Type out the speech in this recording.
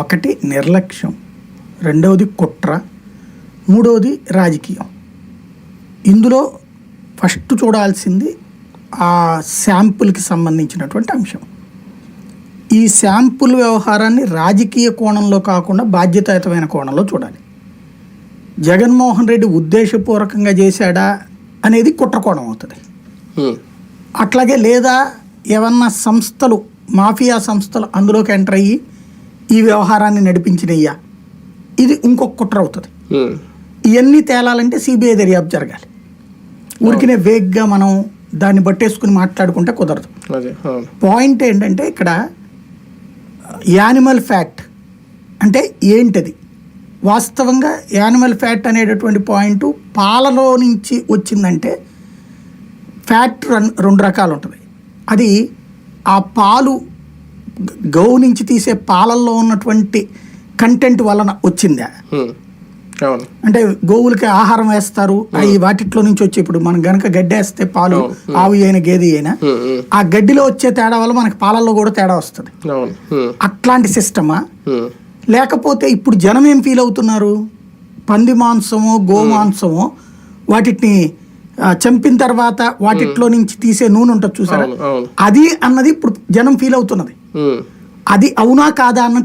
ఒకటి నిర్లక్ష్యం రెండవది కుట్ర మూడవది రాజకీయం. ఇందులో ఫస్ట్ చూడాల్సింది ఆ శాంపుల్కి సంబంధించినటువంటి అంశం. ఈ శాంపుల్ వ్యవహారాన్ని రాజకీయ కోణంలో కాకుండా బాధ్యతాయుతమైన కోణంలో చూడాలి. జగన్మోహన్ రెడ్డి ఉద్దేశపూర్వకంగా చేశాడా అనేది కుట్ర కోణం అవుతుంది. అట్లాగే లేదా ఏమన్నా సంస్థలు మాఫియా సంస్థలు అందులోకి ఎంటర్ అయ్యి ఈ వ్యవహారాన్ని నడిపించినయ్యా. ఇది ఇంకొక కుట్ర అవుతుంది. ఇవన్నీ తేలాలంటే సిబిఐ దర్యాప్తు జరగాలి. ఊరికినే వేగ్గా మనం దాన్ని బట్టేసుకుని మాట్లాడుకుంటే కుదరదు. పాయింట్ ఏంటంటే ఇక్కడ యానిమల్ ఫ్యాక్ట్ అంటే ఏంటది? వాస్తవంగా యానిమల్ ఫ్యాట్ అనేటటువంటి పాయింట్ పాలలో నుంచి వచ్చిందంటే ఫ్యాట్ రెండు రకాలు ఉంటుంది. అది ఆ పాలు గ- నుంచి తీసే పాలల్లో ఉన్నటువంటి కంటెంట్ వలన వచ్చిందా? అంటే గోవులకి ఆహారం వేస్తారు. అవి వాటిట్లో నుంచి వచ్చి ఇప్పుడు మనం గనక గడ్డి వేస్తే పాలు ఆవు అయిన గేదె అయినా ఆ గడ్డిలో వచ్చే తేడా వల్ల మనకి పాలల్లో కూడా తేడా వస్తుంది. అట్లాంటి సిస్టమా? లేకపోతే ఇప్పుడు జనం ఏం ఫీల్ అవుతున్నారు? పంది మాంసమో గో మాంసమో వాటిని చంపిన తర్వాత వాటిట్లో నుంచి తీసే నూనె ఉంటుంది చూసారా? అది అన్నది ఇప్పుడు జనం ఫీల్ అవుతున్నది. ఉమ్, అది అవునా కాదా అన్న